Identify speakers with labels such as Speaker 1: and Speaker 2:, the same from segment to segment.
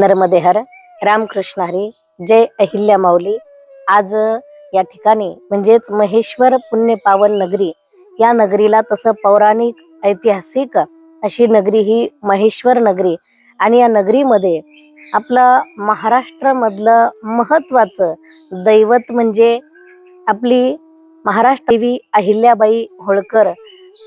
Speaker 1: नर्मदे हर रामकृष्ण हरी जय अहिल्या माऊली. आज या ठिकाणी म्हणजेच महेश्वर पुण्य पावन नगरी या नगरीला तसं पौराणिक ऐतिहासिक अशी नगरी ही महेश्वर नगरी. आणि या नगरीमध्ये आपलं महाराष्ट्रामधलं महत्वाचं दैवत म्हणजे आपली महाराष्ट्र देवी अहिल्याबाई होळकर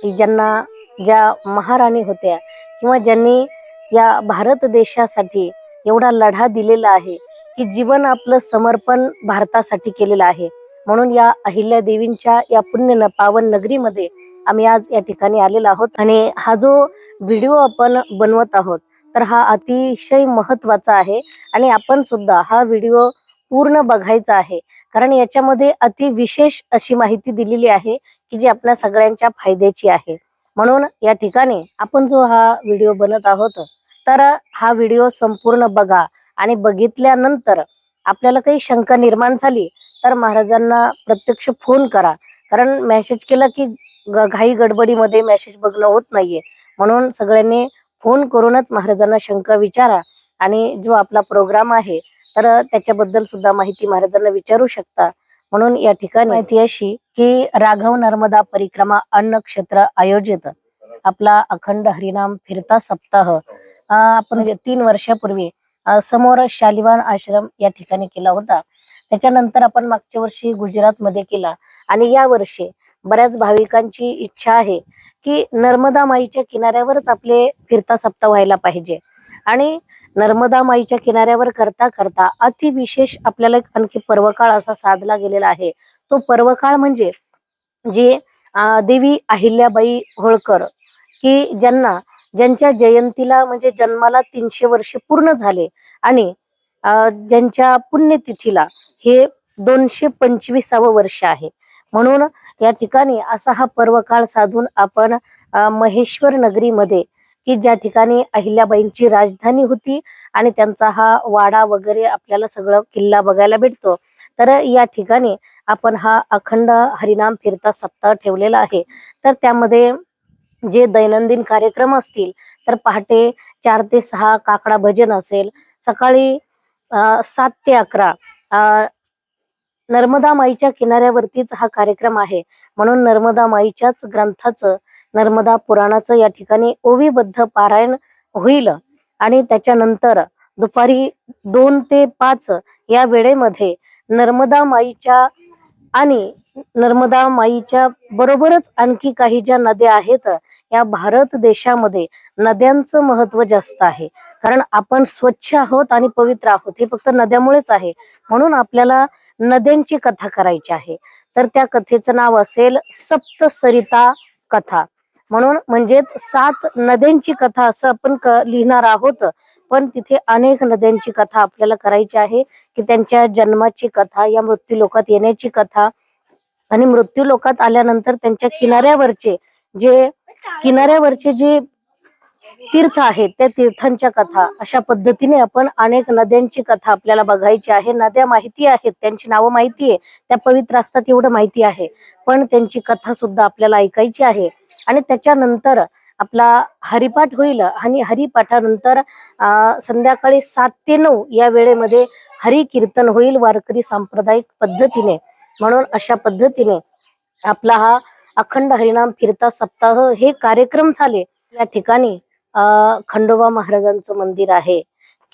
Speaker 1: ज्यांना ज्या महाराणी होत्या किंवा ज्यांनी या भारत देशासाठी एवढा लढा दिलेला आहे की जीवन आपलं समर्पण भारतासाठी केलेलं आहे. म्हणून या अहिल्या देवींच्या या पुण्य पावन नगरीमध्ये आम्ही आज या ठिकाणी आलेलो आहोत. आणि हा जो व्हिडिओ आपण बनवत आहोत तर हा अतिशय महत्त्वाचा आहे. आणि आपण सुद्धा हा व्हिडिओ पूर्ण बघायचा आहे. कारण याच्यामध्ये अति विशेष अशी माहिती दिलेली आहे की जी आपल्या सगळ्यांच्या फायद्याची आहे. म्हणून या ठिकाणी आपण जो हा व्हिडिओ बनत आहोत तर हा व्हिडिओ संपूर्ण बघा आणि बघितल्यानंतर आपल्याला काही शंका निर्माण झाली तर महाराजांना प्रत्यक्ष फोन करा. कारण मेसेज केला की घाई गडबडीमध्ये मेसेज बघणं होत नाहीये. म्हणून सगळ्यांनी फोन करूनच महाराजांना शंका विचारा आणि जो आपला प्रोग्राम आहे तर त्याच्याबद्दल सुद्धा माहिती महाराजांना विचारू शकता. म्हणून या ठिकाणी माहिती अशी की राघव नर्मदा परिक्रमा अन्न क्षेत्र आयोजित. आपला अखंड हरिनाम फिरता सप्ताह. आपण म्हणजे तीन वर्षापूर्वी समोर शालिवान आश्रम या ठिकाणी केला होता. त्याच्यानंतर आपण मागच्या वर्षी गुजरात मध्ये केला. आणि या वर्षी बऱ्याच भाविकांची इच्छा आहे की नर्मदा माईच्या किनाऱ्यावरच आपले फिरता सप्ताह व्हायला पाहिजे. आणि नर्मदा माईच्या किनाऱ्यावर करता करता अतिविशेष आपल्याला एक आणखी पर्वकाळ असा साधला गेलेला आहे. तो पर्वकाळ म्हणजे जे देवी अहिल्याबाई होळकर की ज्यांना ज्यांच्या जयंतीला म्हणजे जन्माला तीनशे वर्ष पूर्ण झाले आणि ज्यांच्या पुण्यतिथीला हे दोनशे पंचवीसावं वर्ष आहे. म्हणून या ठिकाणी असा हा पर्वकाळ साधून आपण महेश्वर नगरीमध्ये की ज्या ठिकाणी अहिल्याबाईंची राजधानी होती आणि त्यांचा हा वाडा वगैरे आपल्याला सगळं किल्ला बघायला भेटतो तर या ठिकाणी आपण हा अखंड हरिनाम फिरता सप्ताह ठेवलेला आहे. तर त्यामध्ये जे दैनंदिन कार्यक्रम असतील तर पहाटे चार ते सहा काकडा भजन असेल सकाळी अं, सात ते अकरा नर्मदा माईच्या किनाऱ्यावरतीच हा कार्यक्रम आहे. म्हणून नर्मदा माईच्याच ग्रंथाचं नर्मदा पुराणाचं या ठिकाणी ओवीबद्ध पारायण होईल. आणि त्याच्यानंतर दुपारी दोन ते पाच या वेळेमध्ये नर्मदा माईच्या आणि नर्मदा माईच्या बरोबरच आणखी काही ज्या नद्या आहेत या भारत देशामध्ये नद्यांचं महत्त्व जास्त आहे. कारण आपण स्वच्छ आहोत आणि पवित्र आहोत हे फक्त नद्यामुळेच आहे. म्हणून आपल्याला नद्यांची कथा करायची आहे. तर त्या कथेचं नाव असेल सप्तसरिता कथा. म्हणून म्हणजे सात नद्यांची कथा असं आपण लिहिणार आहोत. पण तिथे अनेक नद्यांची कथा आपल्याला करायची आहे की त्यांच्या जन्माची कथा या मृत्यू लोकात येण्याची कथा आणि मृत्यू लोकात आल्यानंतर त्यांच्या किनाऱ्यावरचे जे किनाऱ्यावरचे जे तीर्थ आहेत त्या तीर्थांच्या कथा अशा पद्धतीने आपण अनेक नद्यांची कथा आपल्याला बघायची आहे. नद्या माहिती आहेत त्यांची नावं माहिती आहे त्या पवित्र असतात एवढं माहिती आहे. पण त्यांची कथा सुद्धा आपल्याला ऐकायची आहे. आणि त्याच्यानंतर आपला हरिपाठ होईल आणि हरिपाठानंतर अं, संध्याकाळी सात ते नऊ या वेळेमध्ये हरी कीर्तन होईल वारकरी सांप्रदायिक पद्धतीने. म्हणून अशा पद्धतीने आपला हा अखंड हरिनाम फिरता सप्ताह हे कार्यक्रम झाले. या ठिकाणी अं, खंडोबा महाराजांचं मंदिर आहे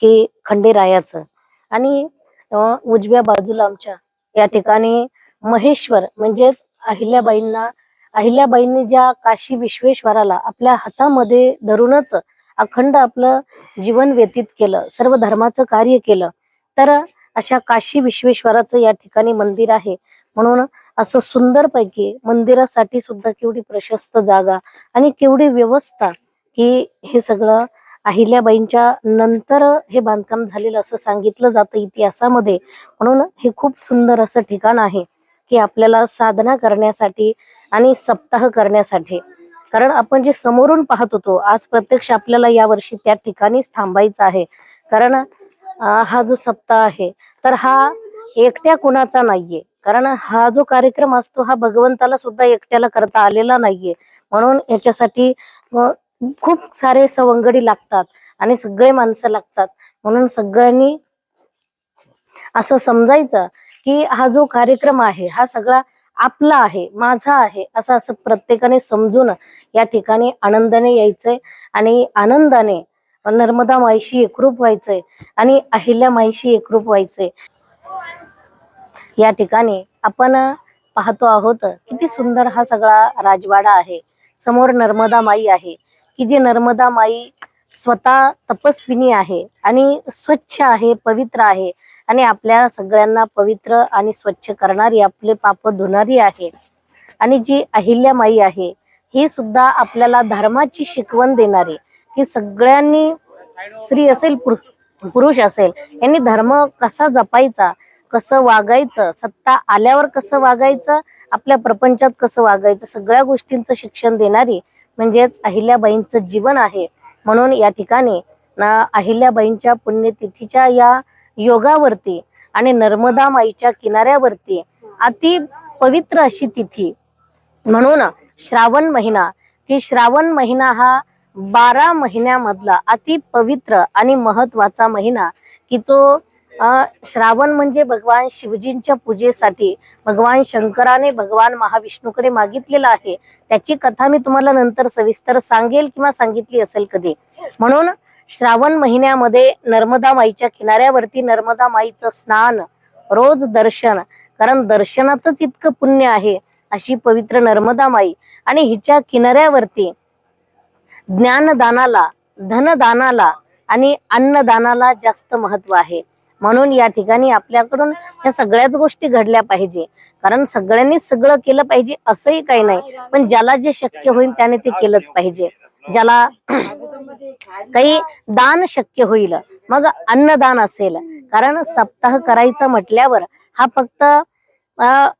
Speaker 1: की खंडेरायाचं. आणि उजव्या बाजूला आमच्या या ठिकाणी महेश्वर म्हणजेच अहिल्याबाईंना अहिल्याबाईंनी ज्या काशी विश्वेश्वराला आपल्या हातामध्ये धरूनच अखंड आपलं जीवन व्यतीत केलं सर्व धर्माचं कार्य केलं तर अशा काशी विश्वेश्वराचं या ठिकाणी मंदिर आहे. म्हणून असं सुंदर पैकी मंदिरासाठी सुद्धा केवढी प्रशस्त जागा आणि केवढी व्यवस्था की हे सगळं अहिल्याबाईंच्या नंतर हे बांधकाम झालेलं असं सांगितलं जातं इतिहासामध्ये. म्हणून हे खूप सुंदर असं ठिकाण आहे की आपल्याला साधना करण्यासाठी आणि सप्ताह करण्यासाठी. कारण आपण जे समोरून पाहत होतो आज प्रत्यक्ष आपल्याला या वर्षी त्या ठिकाणीच थांबायचं आहे. कारण हा जो सप्ताह आहे तर हा एकट्या कुणाचा नाहीये. कारण हा जो कार्यक्रम असतो हा भगवंताला सुद्धा एकट्याला करता आलेला नाहीये. म्हणून याच्यासाठी खूप सारे सवंगडी लागतात आणि सगळे माणसं लागतात. म्हणून सगळ्यांनी असं समजायचं की हा जो कार्यक्रम आहे हा सगळा आपला आहे माझा आहे असं असं प्रत्येकाने समजून या ठिकाणी आनंदाने यायचंय. आणि आनंदाने नर्मदा माईशी एकरूप व्हायचंय आणि अहिल्या माईशी एकरूप व्हायचंय. या ठिकाणी आपण पाहतो आहोत किती सुंदर हा सगळा राजवाडा आहे. समोर नर्मदा माई आहे. की जी नर्मदा माई स्वतः तपस्विनी आहे आणि स्वच्छ आहे पवित्र आहे आणि आपल्या सगळ्यांना पवित्र आणि स्वच्छ करणारी आपले पाप धुणारी आहे. आणि जी अहिल्या माई आहे ही सुद्धा आपल्याला धर्माची शिकवण देणारी. की सगळ्यांनी स्त्री असेल पुरुष पुरुष असेल यांनी धर्म कसा जपायचा कसं वागायचं सत्ता आल्यावर कसं वागायचं आपल्या प्रपंचात कसं वागायचं सगळ्या गोष्टींचं शिक्षण देणारी म्हणजेच अहिल्याबाईंचं जीवन आहे. म्हणून या ठिकाणी ना अहिल्याबाईंच्या पुण्यतिथीच्या या योगावरती आणि नर्मदा माईच्या किनाऱ्यावरती अति पवित्र अशी तिथी. म्हणून श्रावण महिना की श्रावण महिना हा बारा महिन्यामधला अति पवित्र आणि महत्त्वाचा महिना की तो श्रावण म्हणजे भगवान शिवजींच्या पूजेसाठी भगवान शंकराने भगवान महाविष्णूकडे मागितलेला आहे. त्याची कथा मी तुम्हाला नंतर सविस्तर सांगेल किंवा सांगितली असेल कधी. म्हणून श्रावण महिन्यामध्ये नर्मदा माईच्या किनाऱ्यावरती नर्मदा माईचं स्नान रोज दर्शन कारण दर्शनातच इतकं पुण्य आहे अशी पवित्र नर्मदा माई. आणि हिच्या किनाऱ्यावरती ज्ञानदानाला धनदानाला आणि अन्नदानाला जास्त महत्त्व आहे. म्हणून या ठिकाणी आपल्याकडून या सगळ्याच गोष्टी घडल्या पाहिजे. कारण सगळ्यांनी सगळं केलं पाहिजे असंही काही नाही. पण ज्याला जे शक्य होईल त्याने ते केलंच पाहिजे. ज्याला काही दान शक्य होईल मग अन्नदान असेल. कारण सप्ताह करायचं म्हटल्यावर हा फक्त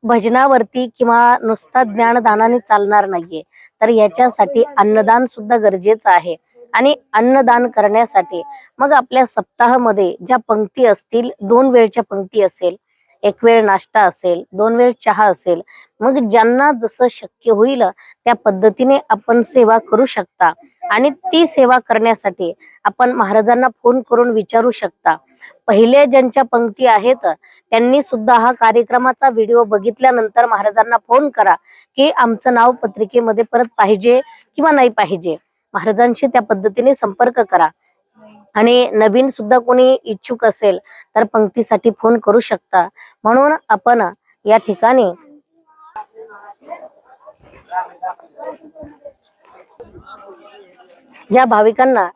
Speaker 1: भजनावरती किंवा नुसता ज्ञानदानाने चालणार नाहीये. तर याच्यासाठी अन्नदान सुद्धा गरजेचं आहे. आणि अन्नदान करण्यासाठी मग आपल्या सप्ताहामध्ये ज्या पंक्ती असतील दोन वेळच्या पंक्ती असेल एक वेळ नाश्ता असेल दोन वेळ चहा असेल मग ज्यांना जसं शक्य होईल त्या पद्धतीने आपण सेवा करू शकता. आणि ती सेवा करण्यासाठी आपण महाराजांना फोन करून विचारू शकता. पहिले ज्यांच्या पंक्ती आहेत त्यांनी सुद्धा हा कार्यक्रमाचा व्हिडिओ बघितल्यानंतर महाराजांना फोन करा की आमचं नाव पत्रिकेमध्ये परत पाहिजे किंवा नाही पाहिजे. महाराजांशी त्या पद्धतीने संपर्क करा. आणि नवीन सुद्धा कोणी इच्छुक असेल तर पंक्तीसाठी फोन करू शकता. म्हणून आपण या ठिकाणी ज्या भाविकांना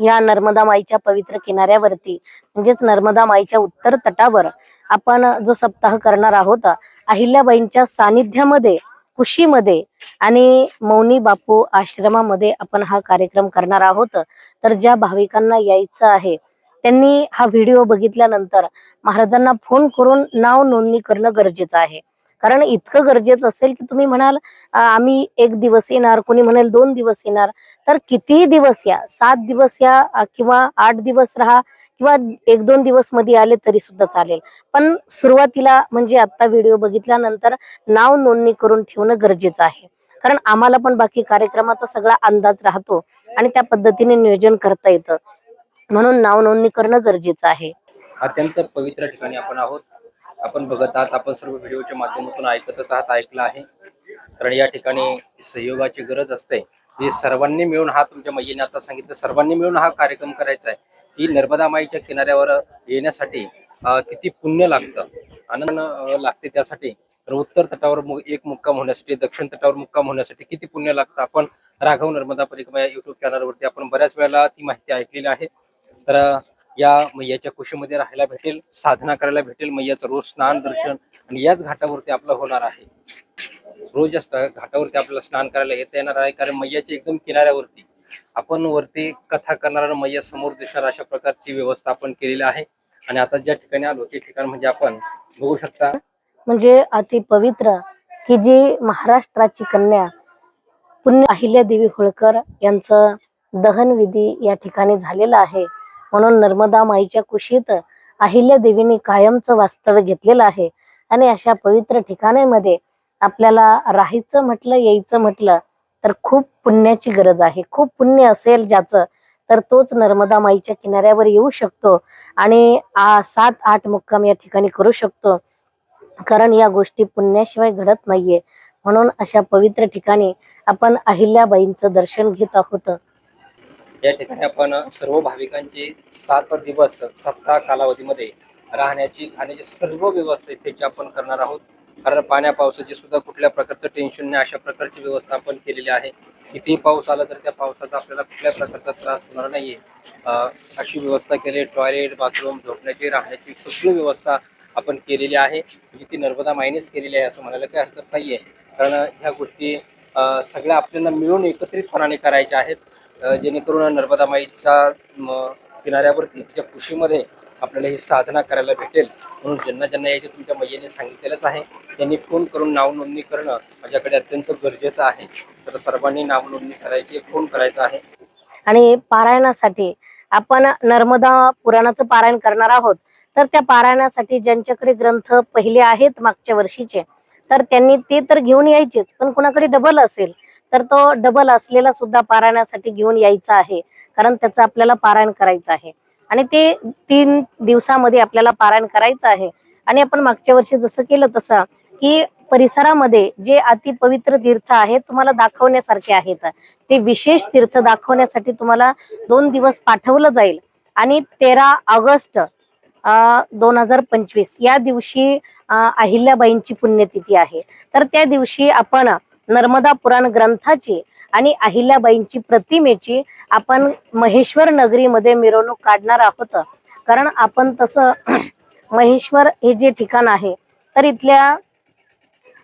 Speaker 1: या नर्मदा माईच्या पवित्र किनाऱ्यावरती म्हणजेच नर्मदा माईच्या उत्तर तटावर आपण जो सप्ताह करणार आहोत अहिल्याबाईंच्या सानिध्यामध्ये कुशीमध्ये आणि मौनी बापू आश्रमामध्ये आपण हा कार्यक्रम करणार आहोत. तर ज्या भाविकांना यायचं आहे त्यांनी हा व्हिडिओ बघितल्यानंतर महाराजांना फोन करून नाव नोंदणी करणं गरजेचं आहे. कारण इतकं गरजेचं असेल की तुम्ही म्हणाल आम्ही एक दिवस येणार. कोणी म्हणेल दोन दिवस येणार. तर कितीही दिवस या सात दिवस या किंवा आठ दिवस राहा किंवा एक दोन दिवसमध्ये आले तरी सुद्धा चालेल. पण सुरुवातीला म्हणजे आता व्हिडिओ बघितल्यानंतर नाव नोंदणी करून ठेवणं गरजेचं आहे. कारण आम्हाला पण बाकी कार्यक्रमाचा सगळा अंदाज राहतो आणि त्या पद्धतीने नियोजन करता येतं. म्हणून नाव नोंदणी करणं गरजेचं आहे.
Speaker 2: अत्यंत पवित्र ठिकाणी आपण आहोत. आपण बघत आहात आपण सर्व व्हिडिओच्या माध्यमातून ऐकतच आहात ऐकलं आहे. कारण या ठिकाणी सहयोगाची गरज असते. सर्वांनी मिळून हा तुमच्या मैयीने आता सांगितलं सर्वांनी मिळून हा कार्यक्रम करायचा आहे. ही नर्मदा माईच्या किनाऱ्यावर येण्यासाठी किती पुण्य लागतं आनंद लागते त्यासाठी. तर उत्तर तटावर एक मुक्काम होण्यासाठी दक्षिण तटावर मुक्काम होण्यासाठी किती पुण्य लागतं? आपण राघव नर्मदा परिक्रमा या युट्यूब चॅनलवरती आपण बऱ्याच वेळेला ती माहिती ऐकलेली आहे. तर या मैयाच्या कुशीमध्ये राहायला भेटेल साधना करायला भेटेल मैयाचं रोज स्नान दर्शन आणि याच घाटावरती आपलं होणार आहे. रोज घाटावरती आपल्याला स्नान करायला येता येणार आहे कारण मैयाच्या एकदम किनाऱ्यावरती आपण वरती कथा करणारा मैया समोर दिसणार अशा प्रकारची व्यवस्था आपण केलेली आहे. आणि आता ज्या ठिकाणी आलो ते ठिकाण म्हणजे आपण बघू शकता.
Speaker 1: म्हणजे अति पवित्र की जी महाराष्ट्राची कन्या पुण्य अहिल्यादेवी होळकर यांचं दहन विधी या ठिकाणी झालेला आहे. म्हणून नर्मदा माईच्या कुशीत अहिल्या देवीने कायमचं वास्तव्य घेतलेलं आहे. आणि अशा पवित्र ठिकाणामध्ये आपल्याला राहायचं म्हटलं यायचं म्हटलं तर खूप पुण्याची गरज आहे. खूप पुण्य असेल ज्याचं तर तोच नर्मदा माईच्या किनाऱ्यावर येऊ शकतो आणि सात आठ मुक्काम या ठिकाणी करू शकतो. कारण या गोष्टी पुण्याशिवाय घडत नाहीये. म्हणून अशा पवित्र ठिकाणी आपण अहिल्याबाईंचं दर्शन घेत आहोत.
Speaker 2: या ठिकाणी आपण सर्व भाविकांची सात दिवस सप्ताह कालावधीमध्ये राहण्याची खाण्याची सर्व व्यवस्था इथे आपण करणार आहोत. कारण पाण्या पावसाची सुद्धा कुठल्या प्रकारचं टेन्शन नाही. अशा प्रकारची व्यवस्था आपण केलेली आहे. कितीही पाऊस आला तर त्या पावसाचा आपल्याला कुठल्या प्रकारचा त्रास होणार नाही अशी व्यवस्था केली. टॉयलेट बाथरूम झोपण्याची राहण्याची सगळी व्यवस्था आपण केलेली आहे. म्हणजे ती नर्मदा माईनेच केलेली आहे असं म्हणायला काही हरकत नाहीये. कारण ह्या गोष्टी सगळ्या आपल्याला मिळून एकत्रितपणाने करायच्या आहेत. जेणेकरून नर्मदा माईच्या किनाऱ्यावरती तिच्या खुशीमध्ये आपल्याला ही साधना करायला भेटेल. म्हणून ज्यांना ज्यांना यायचं तुमच्या मैयाने सांगितलेलंच आहे त्यांनी फोन करून नाव नोंदणी करणं माझ्याकडे अत्यंत गरजेचं आहे. तर सर्वांनी नाव नोंदणी करायची फोन करायचा आहे.
Speaker 1: आणि पारायणासाठी आपण नर्मदा पुराणाचं पारायण करणार आहोत. तर त्या पारायणासाठी ज्यांच्याकडे ग्रंथ पहिले आहेत मागच्या वर्षीचे तर त्यांनी ते तर घेऊन यायचेच पण कुणाकडे डबल असेल तर तो डबल असलेला सुद्धा पारायणासाठी घेऊन यायचा आहे. कारण त्याचं आपल्याला पारायण करायचं आहे. आणि ते तीन दिवसामध्ये आपल्याला पारायण करायचं आहे. आणि आपण मागच्या वर्षी जसं केलं तसं की परिसरामध्ये जे अति पवित्र तीर्थ आहेत तुम्हाला दाखवण्यासारखे आहेत. ते विशेष तीर्थ दाखवण्यासाठी तुम्हाला दोन दिवस पाठवलं जाईल. आणि तेरा ऑगस्ट दोन हजार पंचवीस या दिवशी अहिल्याबाईंची पुण्यतिथी आहे. तर त्या दिवशी आपण नर्मदा पुराण ग्रंथाची आणि अहिल्याबाईंची प्रतिमेची आपण महेश्वर नगरीमध्ये मिरवणूक काढणार आहोत. कारण आपण तसं महेश्वर हे जे ठिकाण आहे तर इथल्या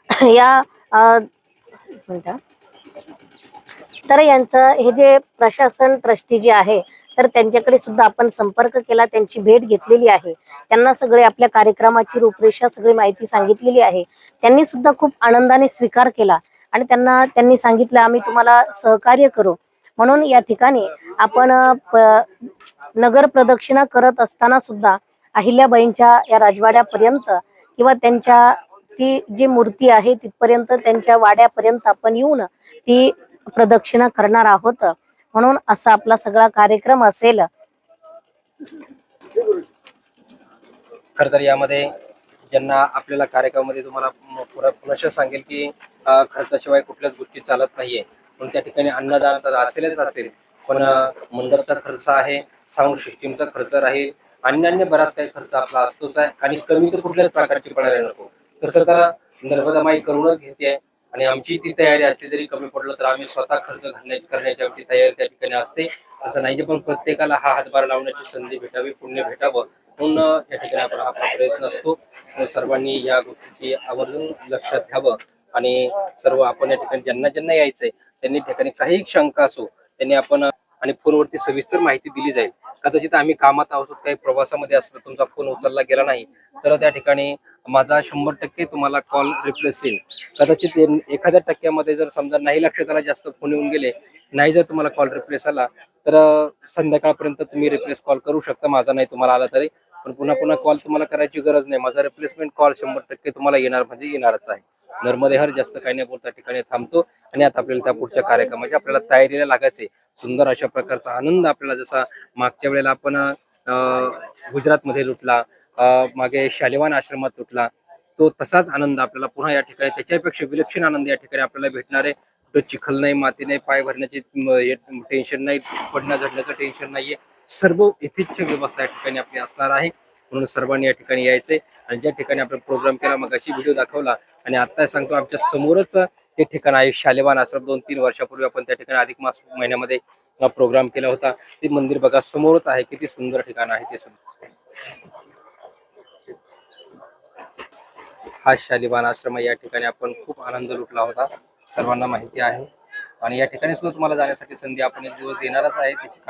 Speaker 1: या तर यांचं हे जे प्रशासन ट्रस्टी जे आहे तर त्यांच्याकडे सुद्धा आपण संपर्क केला त्यांची भेट घेतलेली आहे. त्यांना सगळे आपल्या कार्यक्रमाची रूपरेषा सगळी माहिती सांगितलेली आहे. त्यांनी सुद्धा खूप आनंदाने स्वीकार केला. आणि त्यांना त्यांनी सांगितलं आम्ही तुम्हाला सहकार्य करू. म्हणून या ठिकाणी आपण नगर प्रदक्षिणा करत असताना सुद्धा अहिल्याबाईंच्या या राजवाड्यापर्यंत किंवा त्यांच्या ती जी मूर्ती आहे तिथपर्यंत त्यांच्या वाड्यापर्यंत आपण येऊन ती प्रदक्षिणा करणार आहोत. म्हणून असा आपला सगळा कार्यक्रम असेल.
Speaker 2: खर तर यामध्ये ज्यांना आपल्याला कार्यक्रमामध्ये तुम्हाला पुनश सांगेल की खर्चाशिवाय कुठल्याच गोष्टी चालत नाहीये. पण त्या ठिकाणी अन्नदान तर असेलच असेल. पण मंडपचा खर्च आहे साऊंड सिस्टीमचा खर्च राहील अन्य अन्य बराच काही खर्च आपला असतोच आहे. आणि कमी तर कुठल्याच प्रकारची पडायला नको. तसं तर नर्मदा माई करूनच घेते. आणि आमची ती तयारी असते जरी कमी पडलं तर आम्ही स्वतः खर्च घालण्याची करण्याची आमची तयारी त्या ठिकाणी असते. असं नाही पण प्रत्येकाला हा हातभार लावण्याची संधी भेटावी पुण्य भेटावं. म्हणून या ठिकाणी आपण आपला प्रयत्न असतो. सर्वांनी या गोष्टीची आवर्जून लक्षात घ्यावं आणि सर्व आपण या ठिकाणी ज्यांना ज्यांना यायचंय त्यांनी ठिकाणी काही शंका असो त्यांनी आपण आणि फोनवरती सविस्तर माहिती दिली जाईल. कदाचित आम्ही कामात आहोत काही प्रवासामध्ये असलो तुमचा फोन उचलला गेला नाही तर त्या ठिकाणी माझा शंभर टक्के तुम्हाला कॉल रिप्लेस येईल. कदाचित एखाद्या टक्क्यामध्ये जर समजा नाही लक्षात आला जास्त फोन येऊन गेले नाही जर तुम्हाला कॉल रिप्लेस आला तर संध्याकाळपर्यंत तुम्ही रिप्लेस कॉल करू शकता माझा नाही तुम्हाला आला तरी. पण पुन्हा पुन्हा कॉल तुम्हाला करायची गरज नाही. माझा रिप्लेसमेंट कॉल शंभर टक्के तुम्हाला येणार म्हणजे येणारच आहे. नर्मदे हर जास्त काही नाही बोलता ठिकाणी थांबतो. आणि आता आपल्याला त्या पुढच्या कार्यक्रमाची आपल्याला तयारीला लागायचे सुंदर अशा प्रकारचा आनंद आपल्याला जसा मागच्या वेळेला आपण गुजरातमध्ये लुटला मागे शालिवान आश्रमात लुटला तो तसाच आनंद आपल्याला पुन्हा या ठिकाणी त्याच्यापेक्षा विलक्षण आनंद या ठिकाणी आपल्याला भेटणार आहे. कुठं चिखल नाही माती नाही पाय भरण्याची टेन्शन नाही पडण्या झडण्याचं टेन्शन नाहीये. सर्व यथेच्छ व्यवस्था या ठिकाणी आपली असणार आहे. म्हणून सर्वांनी या ठिकाणी यायचे आणि ज्या ठिकाणी आपण प्रोग्राम केला मग अशी व्हिडिओ दाखवला आणि आता सांगतो आमच्या समोरच ते ठिकाण आहे शालेवान आश्रम. दोन तीन वर्षापूर्वी आपण त्या ठिकाणी अधिक मास महिन्यामध्ये प्रोग्राम केला होता. ते मंदिर बघा समोरच आहे. किती सुंदर ठिकाण आहे ते सुद्धा. हा शालिवान आश्रम आहे. या ठिकाणी आपण खूप आनंद लुटला होता. सर्वांना माहिती आहे. आणि या ठिकाणी सुद्धा तुम्हाला जाण्यासाठी संधी आपण एक दिवस देणारच आहे. त्याची